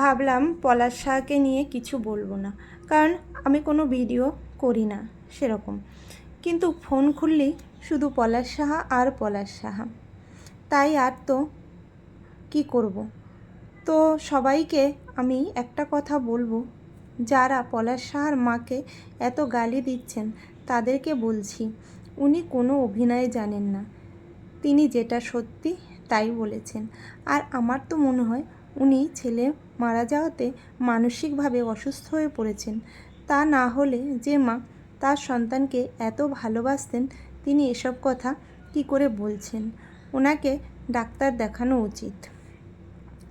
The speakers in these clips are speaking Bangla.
ভাবলাম পলাশ শাহকে নিয়ে কিছু বলব না। কারণ আমি কোনো ভিডিও করি না সেরকম। কিন্তু ফোন খুললেই শুধু পলাশ সাহা আর পলাশ সাহা। তাই আর তো কি করব? তো সবাইকে আমি একটা কথা বলব। যারা পলাশ সাহার মাকে এত গালি দিচ্ছেন, তাদেরকে বলছি, উনি কোনো অভিনয় জানেন না। তিনি যেটা সত্যি তাই বলেছেন। আর আমার তো মনে হয় উনি ছেলে মারা যাওয়াতে মানসিকভাবে অসুস্থ হয়ে পড়েছেন। তা না হলে যে মা তার সন্তানকে এত ভালোবাসতেন, তিনি এসব কথা কি করে বলছেন? ওনাকে ডাক্তার দেখানো উচিত।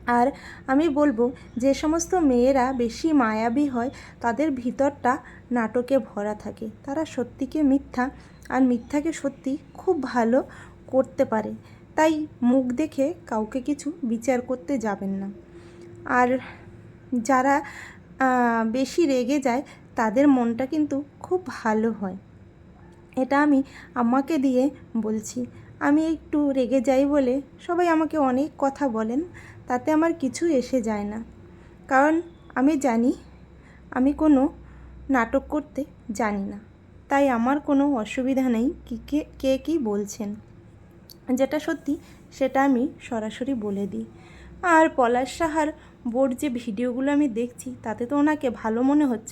আর আমি বলব, যে সমস্ত মেয়েরা বেশি মায়াবী হয়, তাদের ভিতরটা নাটকে ভরা থাকে। তারা সত্যিকে মিথ্যা আর মিথ্যাকে সত্যি খুব ভালো করতে পারে। তাই মুখ দেখে কাউকে কিছু বিচার করতে যাবেন না। আর যারা বেশি রেগে যায়, তাদের মনটা কিন্তু খুব ভালো হয়। এটা আমি আমাকে দিয়ে বলছি, আমি একটু রেগে যাই বলে সবাই আমাকে অনেক কথা বলেন, তাতে আমার কিছু এসে যায় না। কারণ আমি জানি, আমি কোনো নাটক করতে জানি না। তাই আমার কোনো অসুবিধা নেই কি, কে কে বলছেন। যেটা সত্যি, সেটা আমি সরাসরি বলে দিই। আর পলাশ সাহার বোর্ড যে ভিডিওগুলো আমি দেখছি, তাতে তো ওনাকে ভালো মনে হচ্ছে।